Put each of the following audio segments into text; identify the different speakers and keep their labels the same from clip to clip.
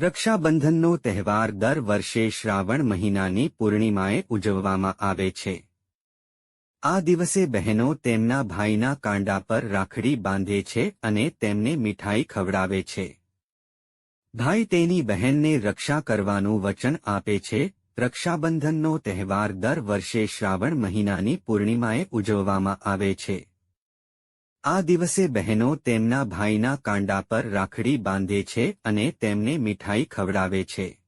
Speaker 1: રક્ષાબંધનનો તહેવાર દર વર્ષે શ્રાવણ મહિનાની પૂર્ણિમાએ ઉજવવામાં આવે છે. આ દિવસે બહેનો તેમના ભાઈના કાંડા પર રાખડી બાંધે છે અને તેમને મીઠાઈ ખવડાવે છે. ભાઈ તેની બહેનને રક્ષા કરવાનું વચન આપે છે. રક્ષાબંધનનો તહેવાર દર વર્ષે શ્રાવણ મહિનાની પૂર્ણિમાએ ઉજવવામાં આવે છે. આ દિવસે બહેનો તેમના ભાઈના કાંડા પર રાખડી બાંધે છે અને તેમને મીઠાઈ ખવડાવે છે.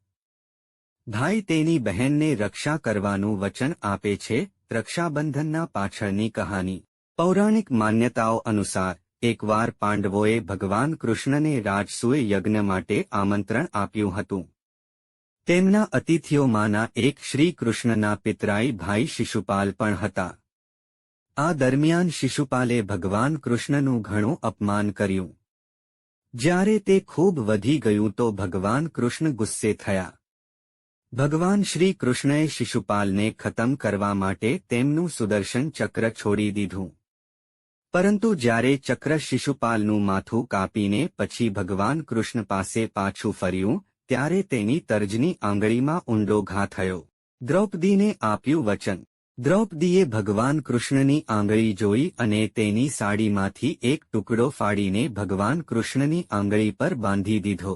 Speaker 1: ભાઈ તેની બહેનને રક્ષા કરવાનું વચન આપે છે, રક્ષાબંધનના પાછળની કહાની. પૌરાણિક માન્યતાઓ અનુસાર, એકવાર પાંડવોએ ભગવાન કૃષ્ણને રાજસૂય યજ્ઞ માટે આમંત્રણ આપ્યું હતું. તેમના અતિથિઓમાંના એક શ્રી કૃષ્ણના પિતરાઈ ભાઈ શિશુપાલ પણ હતા. આ દરમિયાન શિશુપાલે ભગવાન કૃષ્ણનું ઘણું અપમાન કર્યું. જ્યારે તે ખૂબ વધી ગયું તો ભગવાન કૃષ્ણ ગુસ્સે થયા. ભગવાન શ્રી કૃષ્ણએ શિશુપાલને ખતમ કરવા માટે તેમનું સુદર્શન ચક્ર છોડી દીધું. પરંતુ જ્યારે ચક્ર શિશુપાલનું માથું કાપીને પછી ભગવાન કૃષ્ણ પાસે પાછું ફર્યું, ત્યારે તેની તર્જની આંગળીમાં ઊંડો ઘા થયો. દ્રૌપદીને આપ્યું વચન. દ્રૌપદીએ ભગવાન કૃષ્ણની આંગળી જોઈ અને તેની સાડીમાંથી એક ટુકડો ફાડીને ભગવાન કૃષ્ણની આંગળી પર બાંધી દીધો.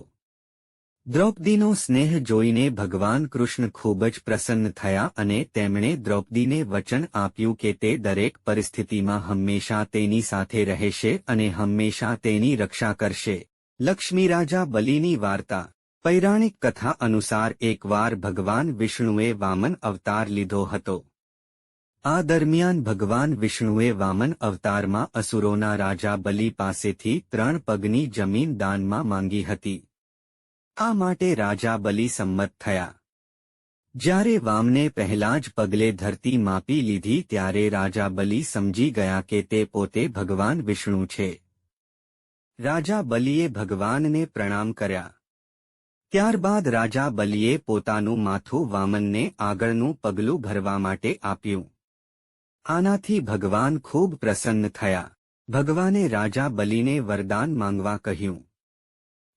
Speaker 1: દ્રૌપદીનો સ્નેહ જોઈને ભગવાન કૃષ્ણ ખૂબ જ પ્રસન્ન થયા અને તેમણે દ્રૌપદીને વચન આપ્યું કે તે દરેક પરિસ્થિતિમાં હંમેશા તેની સાથે રહેશે અને હંમેશા તેની રક્ષા કરશે. લક્ષ્મી રાજા બલીની વાર્તા. પૌરાણિક કથા અનુસાર એકવાર ભગવાન વિષ્ણુએ વામન અવતાર લીધો હતો. આ દરમિયાન ભગવાન વિષ્ણુએ વામન અવતારમાં અસુરોના રાજા બલિ પાસેથી ત્રણ પગની જમીન દાનમાં માંગી હતી. આ માટે રાજા બલિ સંમત થયા. જ્યારે વામને પહેલા જ પગલે ધરતી માપી લીધી ત્યારે રાજા બલિ સમજી ગયા કે તે પોતે ભગવાન વિષ્ણુ છે. રાજા બલિએ ભગવાનને પ્રણામ કર્યા. ત્યારબાદ રાજા બલિએ પોતાનું માથું વામનને આગળનું પગલું ભરવા માટે આપ્યું. આનાથી ભગવાન ખૂબ પ્રસન્ન થયા. ભગવાને રાજા બલિને વરદાન માંગવા કહ્યું.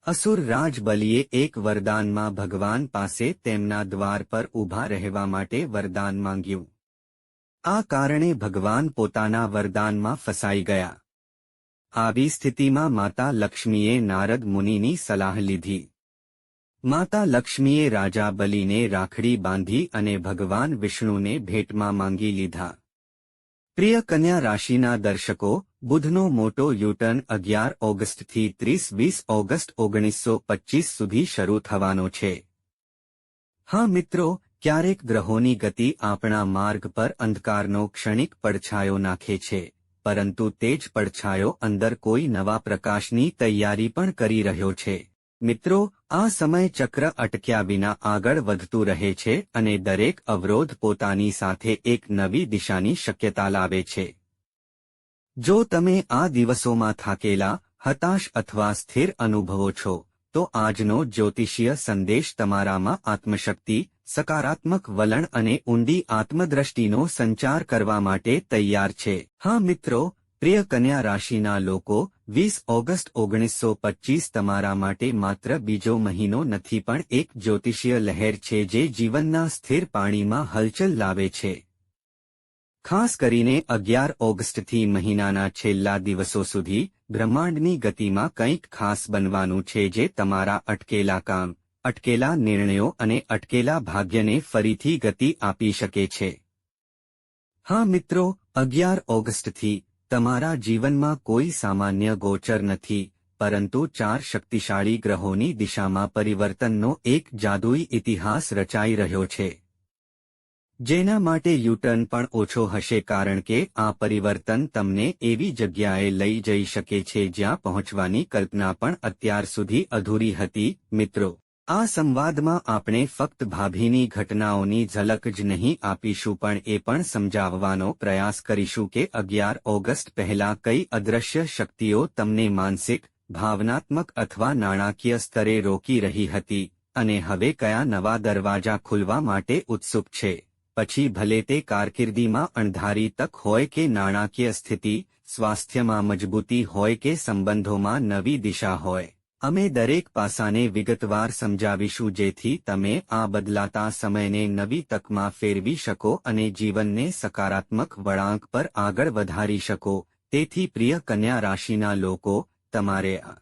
Speaker 1: અસુર રાજ બલિએ એક વરદાનમાં ભગવાન પાસે તેમના દ્વાર પર ઊભા રહેવા માટે વરદાન માંગ્યું. આ કારણે ભગવાન પોતાના વરદાનમાં ફસાઈ ગયા. આવી સ્થિતિમાં માતા લક્ષ્મીએ નારદ મુનિની સલાહ લીધી. માતા લક્ષ્મીએ રાજા બલિને રાખડી બાંધી અને ભગવાન વિષ્ણુને ભેટમાં માંગી લીધા. પ્રિય કન્યા રાશિના દર્શકો, બુધનો મોટો યુટર્ન અગિયાર ઓગસ્ટથી ત્રીસ વીસ ઓગસ્ટ ઓગણીસો પચ્ચીસ સુધી શરૂ થવાનો છે. હા મિત્રો, ક્યારેક ગ્રહોની ગતિ આપણા માર્ગ પર અંધકારનો ક્ષણિક પડછાયો નાખે છે, પરંતુ તે જ પડછાયો અંદર કોઈ નવા પ્રકાશની તૈયારી પણ કરી રહ્યો છે. મિત્રો, આ સમય ચક્ર અટક્યા વિના આગળ વધતું રહે છે અને દરેક અવરોધ પોતાની સાથે એક નવી દિશાની શક્યતા લાવે છે. જો તમે આ દિવસોમાં થાકેલા, હતાશ અથવા સ્થિર અનુભવો છો, તો આજનો જ્યોતિષીય સંદેશ તમારામાં આત્મશક્તિ, સકારાત્મક વલણ અને ઊંડી આત્મદ્રષ્ટિનો સંચાર કરવા માટે તૈયાર છે. હા મિત્રો, પ્રિય કન્યા રાશિના લોકો વીસ ઓગસ્ટ ઓગણીસો પચ્ચીસ તમારા માટે માત્ર બીજો મહિનો નથી પણ એક જ્યોતિષીય લહેર છે જે જીવનના સ્થિર પાણીમાં હલચલ લાવે છે. ખાસ કરીને અગિયાર ઓગસ્ટથી મહિનાના છેલ્લા દિવસો સુધી બ્રહ્માંડની ગતિમાં કંઈક ખાસ બનવાનું છે જે તમારા અટકેલા કામ, અટકેલા નિર્ણયો અને અટકેલા ભાગ્યને ફરીથી ગતિ આપી શકે છે. હા મિત્રો, અગિયાર ઓગસ્ટથી તમારા જીવનમાં કોઈ સામાન્ય ગોચર નથી, પરંતુ ચાર શક્તિશાળી ગ્રહોની દિશામાં પરિવર્તનનો એક જાદુઈ ઇતિહાસ રચાઈ રહ્યો છે. જેના માટે યુટર્ન પણ ઓછો હશે કારણ કે આ પરિવર્તન તમને એવી જગ્યાએ લઈ જઈ શકે છે જ્યાં પહોંચવાની કલ્પના પણ અત્યાર સુધી અધૂરી હતી, મિત્રો. આ સંવાદમાં આપણે ફક્ત ભાભીની ઘટનાઓની ઝલક જ નહીં આપીશું, પણ એ પણ સમજાવવાનો પ્રયાસ કરીશું કે અગિયાર ઓગસ્ટ પહેલા કઈ અદ્રશ્ય શક્તિઓ તમને માનસિક, ભાવનાત્મક અથવા નાણાકીય સ્તરે રોકી રહી હતી અને હવે કયા નવા દરવાજા ખુલવા માટે ઉત્સુક છે? પછી ભલે તે કારકિર્દીમાં અણધારી તક હોય કે નાણાકીય સ્થિતિ, સ્વાસ્થ્યમાં મજબૂતી હોય કે સંબંધોમાં નવી દિશા હોય. અમે દરેક પાસાને વિગતવાર સમજાવીશું જેથી તમે આ બદલાતા સમયને નવી તકમાં ફેરવી શકો અને જીવનને સકારાત્મક વળાંક પર આગળ વધારી શકો. તેથી પ્રિય કન્યા રાશિના લોકો, તમારે આ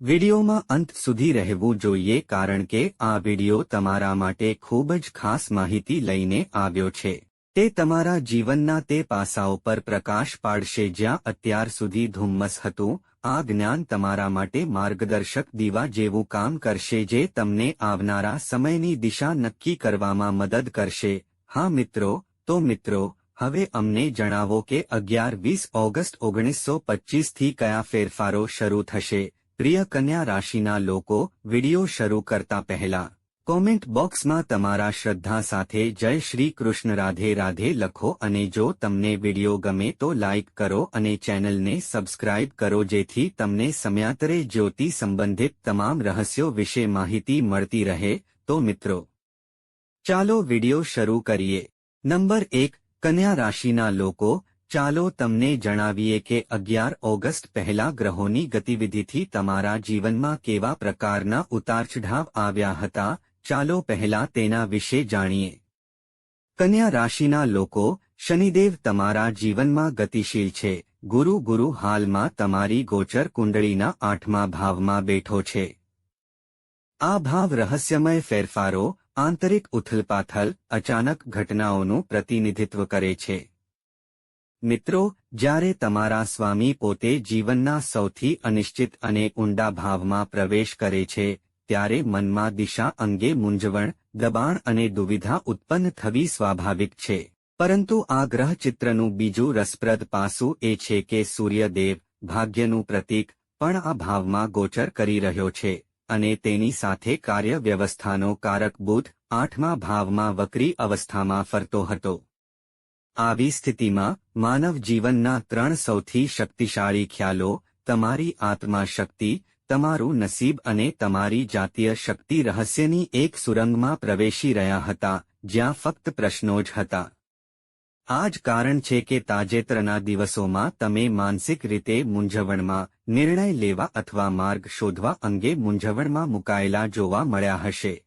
Speaker 1: વિડીયોમાં અંત સુધી રહેવું જોઈએ કારણ કે આ વિડિયો તમારા માટે ખૂબ જ ખાસ માહિતી લઈને આવ્યો છે. તે તમારા જીવનના તે પાસાઓ પર પ્રકાશ પાડશે જ્યાં અત્યાર સુધી ધુમ્મસ હતું, આ જ્ઞાન તમારા માટે માર્ગદર્શક દીવા જેવું કામ કરશે જે તમને આવનારા સમયની દિશા નક્કી કરવામાં મદદ કરશે. હા મિત્રો, તો મિત્રો, હવે અમને જણાવો કે અગિયાર વીસ ઓગસ્ટ ઓગણીસો પચ્ચીસથી કયા ફેરફારો શરૂ થશે? પ્રિય કન્યા રાશિના લોકો, વિડિયો શરૂ કરતા પહેલા કોમેન્ટ બોક્સમાં તમારા શ્રદ્ધા સાથે જય શ્રી કૃષ્ણ, રાધે રાધે લખો અને જો તમને વિડિયો ગમે તો લાઇક કરો અને ચેનલને સબસ્ક્રાઇબ કરો જેથી તમને સમયાંતરે જ્યોતિ સંબંધિત તમામ રહસ્યો વિશે માહિતી મળતી રહે. તો મિત્રો, ચાલો વિડિયો શરૂ કરીએ. નંબર એક, કન્યા રાશિના લોકો, ચાલો તમને જણાવીએ કે અગિયાર ઓગસ્ટ પહેલા ગ્રહોની ગતિવિધિથી તમારા જીવનમાં કેવા પ્રકારના ઉતારચઢાવ આવ્યા હતા ચાલો પહેલા તેના વિશે જાણીએ. કન્યા રાશિના લોકો, શનિદેવ તમારા જીવનમાં ગતિશીલ છે. ગુરુ ગુરુ હાલમાં તમારી ગોચર કુંડળીના આઠમા ભાવમાં બેઠો છે. આ ભાવ રહસ્યમય ફેરફારો, આંતરિક ઉથલપાથલ, અચાનક ઘટનાઓનું પ્રતિનિધિત્વ કરે છે. મિત્રો, જ્યારે તમારા સ્વામી પોતે જીવનના સૌથી અનિશ્ચિત અને ઊંડા ભાવમાં પ્રવેશ કરે છે ત્યારે મનમાં દિશા અંગે મૂંઝવણ, દબાણ અને દુવિધા ઉત્પન્ન થવી સ્વાભાવિક છે. પરંતુ આ ગ્રહચિત્રનું બીજું રસપ્રદ પાસું એ છે કે સૂર્યદેવ ભાગ્યનું પ્રતીક પણ આ ભાવમાં ગોચર કરી રહ્યો છે અને તેની સાથે કાર્ય વ્યવસ્થાનો કારક બુધ આઠમા ભાવમાં વક્રી અવસ્થામાં ફરતો હતો. આવી સ્થિતિમાં માનવ જીવનના ત્રણ સૌથી શક્તિશાળી ખ્યાલો તમારી આત્મા શક્તિ તમારું નસીબ અને તમારી જાતીય શક્તિ રહસ્યની એક સુરંગમાં પ્રવેશી રહ્યા હતા, જ્યાં ફક્ત પ્રશ્નો જ હતા. આ જ કારણ છે કે તાજેતરના દિવસોમાં તમે માનસિક રીતે મૂંઝવણમાં નિર્ણય લેવા અથવા માર્ગ શોધવા અંગે મૂંઝવણમાં મુકાયેલા જોવા મળ્યા હશે.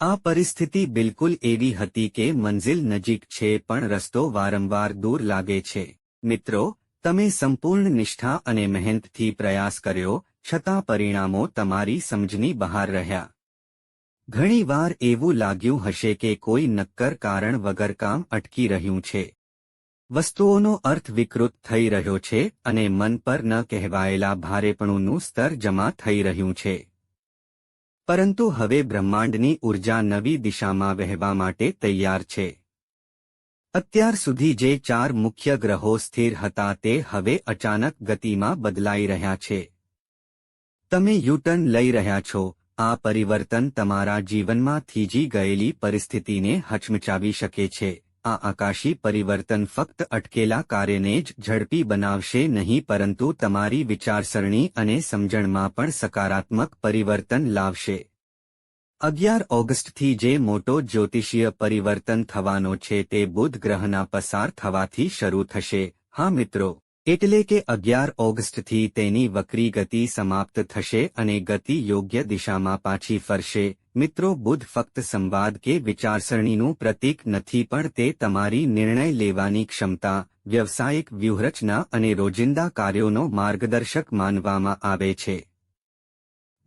Speaker 1: આ પરિસ્થિતિ બિલકુલ એવી હતી કે મંઝિલ નજીક છે પણ રસ્તો વારંવાર દૂર લાગે છે. મિત્રો, તમે સંપૂર્ણ નિષ્ઠા અને મહેનતથી પ્રયાસ કર્યો છતાં પરિણામો તમારી સમજની બહાર રહ્યા. ઘણીવાર એવું લાગ્યું હશે કે કોઈ નક્કર કારણ વગર કામ અટકી રહ્યું છે. વસ્તુઓનો અર્થ વિકૃત થઈ રહ્યો છે અને મન પર ન કહેવાયેલા ભારેપણુંનું સ્તર જમા થઈ રહ્યું છે. પરંતુ હવે બ્રહ્માંડની ઊર્જા નવી દિશામાં વહેવા માટે તૈયાર છે. અત્યાર સુધી જે ચાર મુખ્ય ગ્રહો સ્થિર હતા તે હવે અચાનક ગતિમાં બદલાઈ રહ્યા છે. તમે યુટર્ન લઈ રહ્યા છો. આ પરિવર્તન તમારા જીવનમાં થીજી ગયેલી પરિસ્થિતિને હચમચાવી શકે છે. આ આકાશી પરિવર્તન ફક્ત અટકેલા કાર્યને જ ઝડપી બનાવશે નહીં, પરંતુ તમારી વિચારસરણી અને સમજણમાં પણ સકારાત્મક પરિવર્તન લાવશે. અગિયાર ઓગસ્ટથી જે મોટો જ્યોતિષીય પરિવર્તન થવાનો છે તે બુધ ગ્રહના પસાર થવાથી શરૂ થશે. હા મિત્રો એટલે કે અગિયાર ઓગસ્ટથી તેની વક્રી ગતિ સમાપ્ત થશે અને ગતિ યોગ્ય દિશામાં પાછી ફરશે. મિત્રો, બુધ ફક્ત સંવાદ કે વિચારસરણીનું પ્રતીક નથી, પણ તે તમારી નિર્ણય લેવાની ક્ષમતા, વ્યવસાયિક વ્યૂહરચના અને રોજિંદા કાર્યોનો માર્ગદર્શક માનવામાં આવે છે.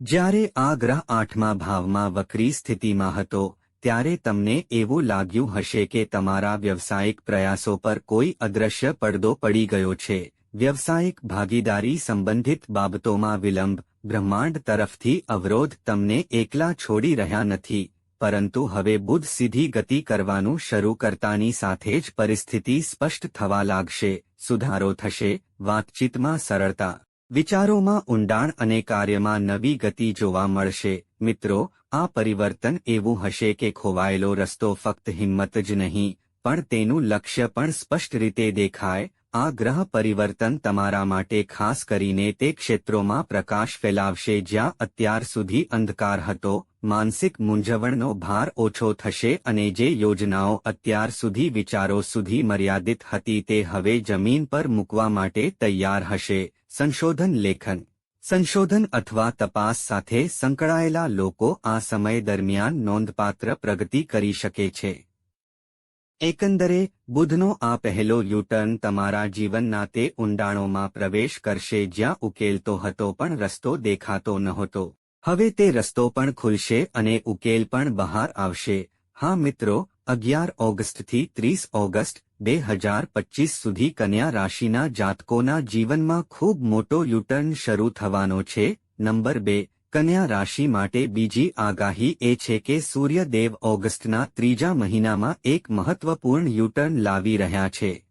Speaker 1: જ્યારે આ ગ્રહ આઠમા ભાવમાં વક્રી સ્થિતિમાં હતો ત્યારે તમને એવું લાગ્યું હશે કે તમારા વ્યવસાયિક પ્રયાસો પર કોઈ અદ્રશ્ય પડદો પડી ગયો છે. વ્યવસાયિક ભાગીદારી સંબંધિત બાબતોમાં વિલંબ, બ્રહ્માંડ તરફથી અવરોધ તમને એકલા છોડી રહ્યા નથી, પરંતુ હવે બુધ સીધી ગતિ કરવાનું શરૂ કરતાની સાથે જ પરિસ્થિતિ સ્પષ્ટ થવા લાગશે. સુધારો થશે, વાતચીતમાં સરળતા વિચારોમાં ઊંડાણ અને કાર્યમાં નવી ગતિ જોવા મળશે. મિત્રો, આ પરિવર્તન એવું હશે કે ખોવાયેલો રસ્તો ફક્ત હિંમત જ નહીં, પણ તેનું લક્ષ્ય પણ સ્પષ્ટ રીતે દેખાય. આ ગ્રહ પરિવર્તન તમારા માટે ખાસ કરીને તે ક્ષેત્રોમાં પ્રકાશ ફેલાવશે જ્યાં અત્યાર સુધી અંધકાર હતો. માનસિક મૂંઝવણનો ભાર ઓછો થશે અને જે યોજનાઓ અત્યાર સુધી વિચારો સુધી મર્યાદિત હતી તે હવે જમીન પર મૂકવા માટે તૈયાર હશે. સંશોધન લેખન. સંશોધન અથવા તપાસ સાથે સંકળાયેલા લોકો આ સમય દરમિયાન નોંધપાત્ર પ્રગતિ કરી શકે છે. એકંદરે, બુધનો આ પહેલો યુટર્ન તમારા જીવનના તે ઊંડાણોમાં પ્રવેશ કરશે જ્યાં ઉકેલતો હતો પણ રસ્તો દેખાતો નહોતો. હવે તે રસ્તો પણ ખુલશે અને ઉકેલ પણ બહાર આવશે. હા મિત્રો અગિયાર ઓગસ્ટથી ત્રીસ ઓગસ્ટ બે હજાર પચીસ સુધી કન્યા રાશિના જાતકોના જીવનમાં ખૂબ મોટો યુટર્ન શરૂ થવાનો છે. નંબર બે, કન્યા રાશિ માટે બીજી આગાહી એ છે કે સૂર્યદેવ ઓગસ્ટના ત્રીજા મહિનામાં એક મહત્વપૂર્ણ યુટર્ન લાવી રહ્યા છે.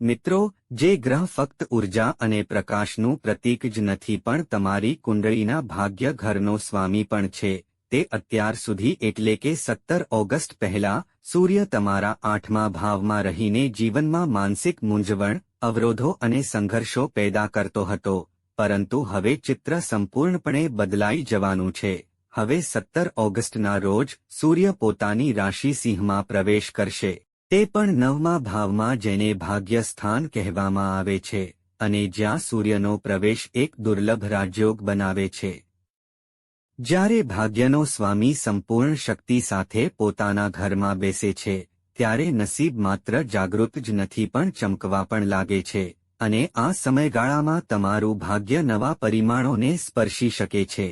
Speaker 1: મિત્રો, જે ગ્રહ ફક્ત ઊર્જા અને પ્રકાશનું પ્રતીક જ નથી પણ તમારી કુંડળીના ભાગ્ય ઘરનો સ્વામી પણ છે. તે અત્યાર સુધી એટલે કે સત્તર ઓગસ્ટ પહેલા, સૂર્ય તમારા આઠમા ભાવમાં રહીને જીવનમાં માનસિક મૂંઝવણ, અવરોધો અને સંઘર્ષો પેદા કરતો હતો, પરંતુ હવે ચિત્ર સંપૂર્ણપણે બદલાઈ જવાનું છે. હવે સત્તર ઓગસ્ટના રોજ સૂર્ય પોતાની રાશિ સિંહમાં પ્રવેશ કરશે. તે પણ નવમા ભાવમાં જેને ભાગ્ય સ્થાન કહેવામાં આવે છે, અને જ્યાં સૂર્યનો પ્રવેશ એક દુર્લભ રાજયોગ બનાવે છે. જ્યારે ભાગ્યનો સ્વામી સંપૂર્ણ શક્તિ સાથે પોતાના ઘરમાં બેસે છે, ત્યારે નસીબ માત્ર જાગૃત જ નથી પણ ચમકવા પણ લાગે છે, અને આ સમયગાળામાં તમારું ભાગ્ય નવા પરિમાણોને સ્પર્શી શકે છે.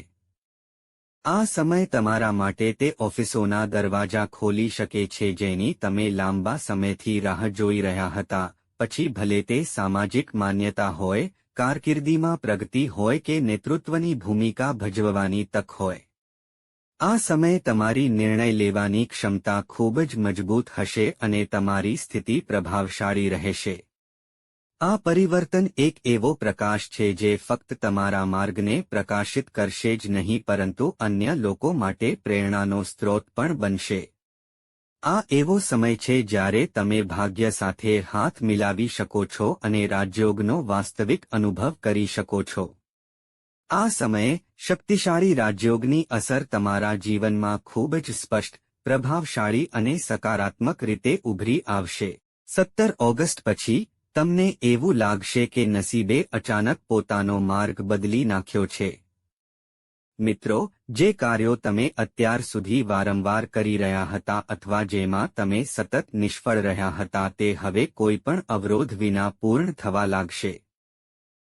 Speaker 1: આ સમય તમારા માટે તે ઓફિસોના દરવાજા ખોલી શકે છે જેની તમે લાંબા સમયથી રાહ જોઈ રહ્યા હતા, પછી ભલે તે સામાજિક માન્યતા હોય કારકિર્દીમાં પ્રગતિ હોય કે નેતૃત્વની ભૂમિકા ભજવવાની તક હોય. આ સમયે તમારી નિર્ણય લેવાની ક્ષમતા ખૂબ જ મજબૂત હશે અને તમારી સ્થિતિ પ્રભાવશાળી રહેશે. આ પરિવર્તન એક એવો પ્રકાશ છે જે ફક્ત તમારા માર્ગને પ્રકાશિત કરશે જ નહીં, પરંતુ અન્ય લોકો માટે પ્રેરણાનો સ્ત્રોત પણ બનશે. આ એવો સમય છે જ્યારે તમે ભાગ્ય સાથે હાથ મિલાવી શકો છો અને રાજયોગનો વાસ્તવિક અનુભવ કરી શકો છો. આ સમયે શક્તિશાળી રાજયોગની અસર તમારા જીવનમાં ખૂબ જ સ્પષ્ટ, પ્રભાવશાળી અને સકારાત્મક રીતે ઉભરી આવશે. સત્તર ઓગસ્ટ પછી, તમને એવું લાગશે કે નસીબે અચાનક પોતાનો માર્ગ બદલી નાખ્યો છે. મિત્રો, જે કાર્યો તમે અત્યાર સુધી વારંવાર કરી રહ્યા હતા અથવા જેમાં તમે સતત નિષ્ફળ રહ્યા હતા તે હવે કોઈપણ અવરોધ વિના પૂર્ણ થવા લાગશે.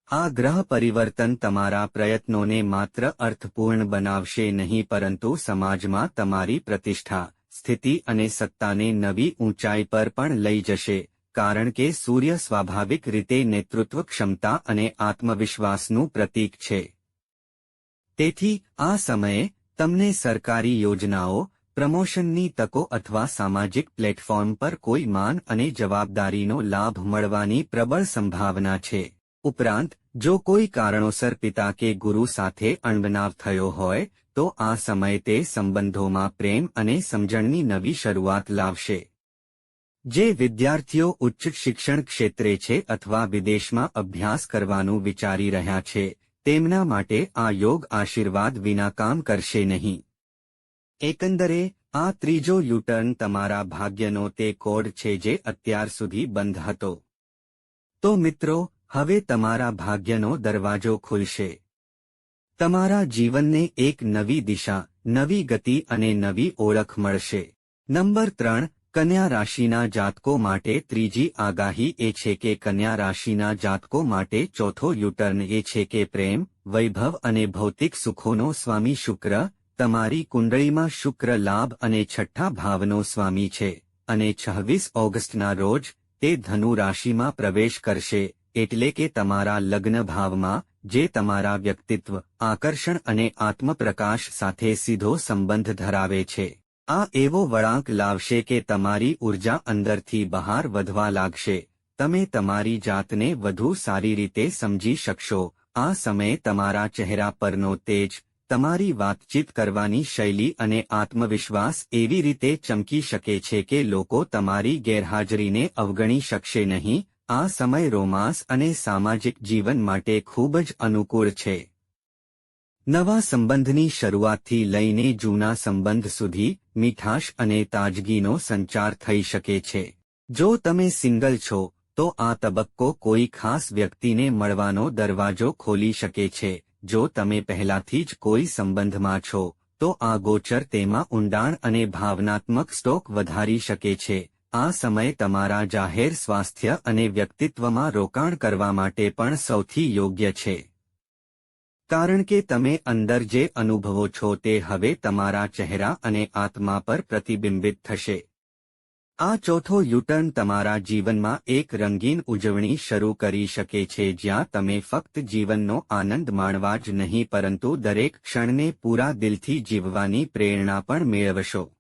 Speaker 1: આ ગ્રહ પરિવર્તન તમારા પ્રયત્નોને માત્ર અર્થપૂર્ણ બનાવશે નહીં પરંતુ સમાજમાં તમારી પ્રતિષ્ઠા, સ્થિતિ અને સત્તાને નવી ઊંચાઈ પર પણ લઈ જશે, કારણ કે સૂર્ય સ્વાભાવિક રીતે નેતૃત્વ ક્ષમતા અને આત્મવિશ્વાસનું પ્રતીક છે. તેથી આ સમયે તમને સરકારી યોજનાઓ, પ્રમોશનની તકો અથવા સામાજિક પ્લેટફોર્મ પર કોઈ માન અને જવાબદારીનો લાભ મળવાની પ્રબળ સંભાવના છે. ઉપરાંત, જો કોઈ કારણોસર પિતા કે ગુરુ સાથે અણબનાવ થયો હોય, તો આ સમય તે સંબંધોમાં પ્રેમ અને સમજણની નવી શરૂઆત લાવશે. જે વિદ્યાર્થીઓ ઉચ્ચ શિક્ષણ ક્ષેત્રે છે અથવા વિદેશમાં અભ્યાસ કરવાનું વિચારી રહ્યા છે તેમના માટે આ યોગ આશીર્વાદ વિના કામ કરશે નહીં. એકંદરે, આ ત્રીજો યુટર્ન તમારા ભાગ્યનો તે કોડ છે જે અત્યાર સુધી બંધ હતો. તો મિત્રો, હવે તમારા ભાગ્યનો દરવાજો ખુલશે. તમારા જીવનને એક નવી દિશા, નવી ગતિ અને નવી ઓળખ મળશે. નંબર ત્રણ કન્યા રાશિના જાતકો માટે ત્રીજી આગાહી એ છે કે કન્યા રાશિના જાતકો માટે ચોથો યુટર્ન એ છે કે પ્રેમ, વૈભવ અને ભૌતિક સુખોનો સ્વામી શુક્ર, તમારી કુંડળીમાં શુક્ર લાભ અને છઠ્ઠા ભાવનો સ્વામી છે. અને છવ્વીસ ઓગસ્ટના રોજ તે ધનુ રાશિમાં પ્રવેશ કરશે, એટલે કે તમારા લગ્ન ભાવમાં, જે તમારા વ્યક્તિત્વ, આકર્ષણ અને આત્મપ્રકાશ સાથે સીધો સંબંધ ધરાવે છે. આ એવો વળાંક લાવશે કે તમારી ઊર્જા અંદરથી બહાર વધવા લાગશે. તમે તમારી જાતને વધુ સારી રીતે સમજી શકશો. આ સમયે તમારા ચહેરા પરનો તેજ, તમારી વાતચીત કરવાની શૈલી અને આત્મવિશ્વાસ એવી રીતે ચમકી શકે છે કે લોકો તમારી ગેરહાજરીને અવગણી શકશે નહીં. આ સમય રોમાંસ અને સામાજિક જીવન માટે ખૂબ જ અનુકૂળ છે. નવા સંબંધની શરૂઆતથી લઈને જૂના સંબંધ સુધી મીઠાશ અને તાજગીનો સંચાર થઈ શકે છે. જો તમે સિંગલ છો, તો આ તબક્કો કોઈ ખાસ વ્યક્તિને મળવાનો દરવાજો ખોલી શકે છે. જો તમે પહેલાથી જ કોઈ સંબંધમાં છો, તો આ ગોચર તેમાં ઊંડાણ અને ભાવનાત્મક સ્ટોક વધારી શકે છે. આ સમય તમારા જાહેર સ્વાસ્થ્ય અને વ્યક્તિત્વમાં રોકાણ કરવા માટે પણ સૌથી યોગ્ય છે. કારણ કે તમે અંદર જે અનુભવો છો તે હવે તમારા ચહેરા અને આત્મા પર પ્રતિબિંબિત થશે. આ ચોથો યુટર્ન તમારા જીવનમાં એક રંગીન ઉજવણી શરૂ કરી શકે છે જ્યાં તમે ફક્ત જીવનનો આનંદ માણવા જ નહીં પરંતુ દરેક ક્ષણને પૂરા દિલથી જીવવાની પ્રેરણા પણ મેળવશો.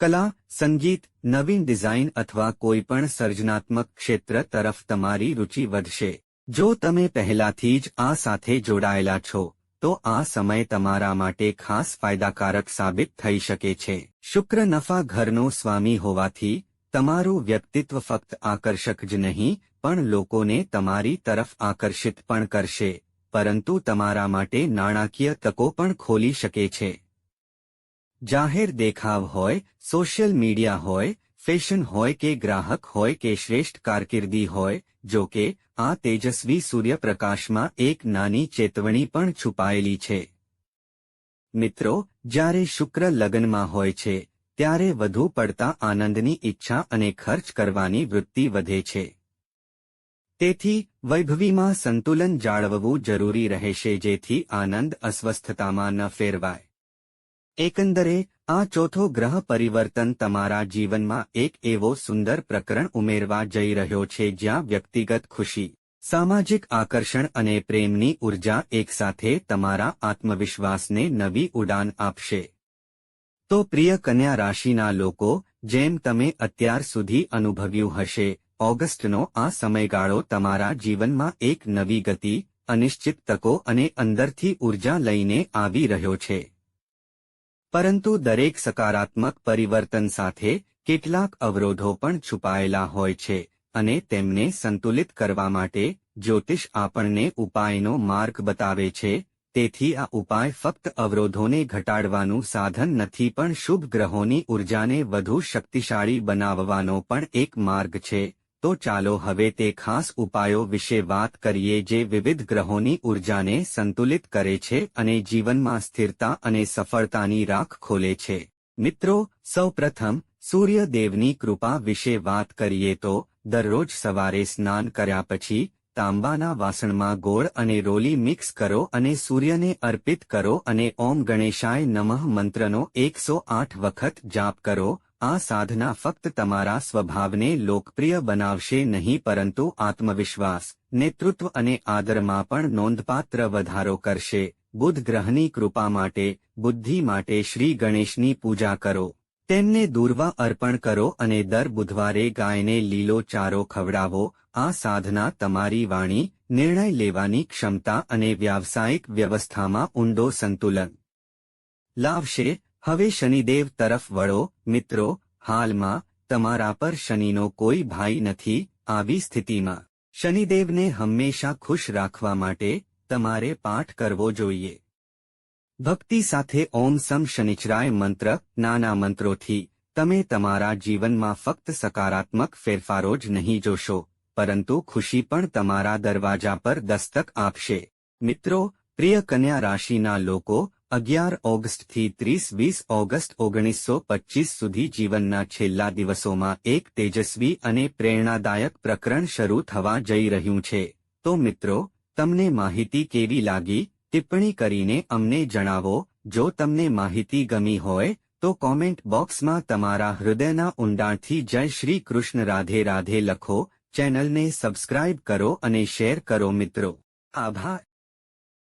Speaker 1: કલા, સંગીત, નવીન ડિઝાઇન અથવા કોઈપણ સર્જનાત્મક ક્ષેત્ર તરફ તમારી રુચિ વધશે. જો તમે પહેલાથી જ આ સાથે જોડાયેલા છો, તો આ સમય તમારા માટે ખાસ ફાયદાકારક સાબિત થઈ શકે છે. શુક્ર નફા ઘરનો સ્વામી હોવાથી, તમારું વ્યક્તિત્વ ફક્ત આકર્ષક જ નહીં, પણ લોકોને તમારી તરફ આકર્ષિત પણ કરશે, પરંતુ તમારા માટે નાણાકીય તકો પણ ખોલી શકે છે. જાહેર દેખાવ હોય, સોશિયલ મીડિયા હોય ફેશન હોય કે ગ્રાહક હોય કે શ્રેષ્ઠ કારકિર્દી હોય, જો કે, આ તેજસ્વી સૂર્યપ્રકાશમાં એક નાની ચેતવણી પણ છુપાયેલી છે. મિત્રો, જ્યારે શુક્ર લગ્નમાં હોય છે, ત્યારે વધુ પડતા આનંદની ઈચ્છા અને ખર્ચ કરવાની વૃત્તિ વધે છે. તેથી, વૈભવીમાં સંતુલન જાળવવું જરૂરી રહેશે જેથી આનંદ અસ્વસ્થતામાં ન ફેરવાય. એકંદરે આ ચોથો ગ્રહ પરિવર્તન તમારા જીવનમાં એક એવો સુંદર પ્રકરણ ઉમેરવા જઈ રહ્યો છે જ્યાં વ્યક્તિગત ખુશી, સામાજિક આકર્ષણ અને પ્રેમની ઊર્જા એકસાથે તમારા આત્મવિશ્વાસને નવી ઉડાન આપશે. તો પ્રિય કન્યા રાશિના લોકો, જેમ તમે અત્યાર સુધી અનુભવ્યું હશે, ઓગસ્ટનો આ સમયગાળો તમારા જીવનમાં એક નવી ગતિ અનિશ્ચિત તકો અને અંદરથી ઊર્જા લઈને આવી રહ્યો છે. પરંતુ દરેક સકારાત્મક પરિવર્તન સાથે કેટલાક અવરોધો પણ છુપાયેલા હોય છે અને તેમને સંતુલિત કરવા માટે જ્યોતિષ આપણને ઉપાયનો માર્ગ બતાવે છે. તેથી આ ઉપાય ફક્ત અવરોધોને ઘટાડવાનું સાધન નથી પણ શુભ ગ્રહોની ઉર્જાને વધુ શક્તિશાળી બનાવવાનો પણ એક માર્ગ છે. તો ચાલો હવે તે ખાસ ઉપાયો વિશે વાત કરીએ જે વિવિધ ગ્રહોની ઉર્જાને સંતુલિત કરે છે અને જીવનમાં સ્થિરતા અને સફળતાની રાખ ખોલે છે. મિત્રો, સૌપ્રથમ, સૂર્યદેવની કૃપા વિશે વાત કરીએ તો, દરરોજ સવારે સ્નાન કર્યા પછી, તાંબાના વાસણમાં ગોળ અને રોલી મિક્સ કરો અને સૂર્યને અર્પિત કરો અને ઓમ ગણેશાય નમઃ મંત્રનો એકસો આઠ વખત જાપ કરો આ સાધના ફક્ત તમારા સ્વભાવને લોકપ્રિય બનાવશે નહીં પરંતુ આત્મવિશ્વાસ, નેતૃત્વ અને આદરમાં પણ નોંધપાત્ર વધારો કરશે. બુધ ગ્રહની કૃપા માટે, બુદ્ધિ માટે શ્રી ગણેશની પૂજા કરો. તેમને દૂર્વા અર્પણ કરો અને દર બુધવારે ગાયને લીલો ચારો ખવડાવો. આ સાધના તમારી વાણી, નિર્ણય લેવાની ક્ષમતા અને વ્યાવસાયિક વ્યવસ્થામાં ઊંડો સંતુલન લાવશે. હવે શનિદેવ તરફ વળો, મિત્રો, હાલમાં તમારા પર શનિનો કોઈ ભાઈ નથી આવી સ્થિતિમાં. શનિદેવને હંમેશા ખુશ રાખવા માટે તમારે પાઠ કરવો જોઈએ. ભક્તિ સાથે ઓમ સમ શનિચરાય મંત્ર, નાના મંત્રોથી, તમે તમારા જીવનમાં ફક્ત સકારાત્મક ફેરફારો જ નહીં જોશો, પરંતુ ખુશી પણ તમારા દરવાજા પર દસ્તક આપશે. મિત્રો, પ્રિય કન્યા રાશિના લોકો અગિયાર ઓગસ્ટથી ત્રીસ વીસ ઓગસ્ટ ઓગણીસો પચ્ચીસ સુધી જીવનના છેલ્લા દિવસોમાં એક તેજસ્વી અને પ્રેરણાદાયક પ્રકરણ શરૂ થવા જઈ રહ્યું છે. તો મિત્રો, તમને માહિતી કેવી લાગી? ટિપ્પણી કરીને અમને જણાવો. જો તમને માહિતી ગમી હોય, તો કોમેન્ટ બોક્સમાં તમારા હૃદયના ઊંડાણથી જય શ્રી કૃષ્ણ રાધે રાધે લખો. ચેનલને સબસ્ક્રાઇબ કરો અને શેર કરો મિત્રો. આભાર.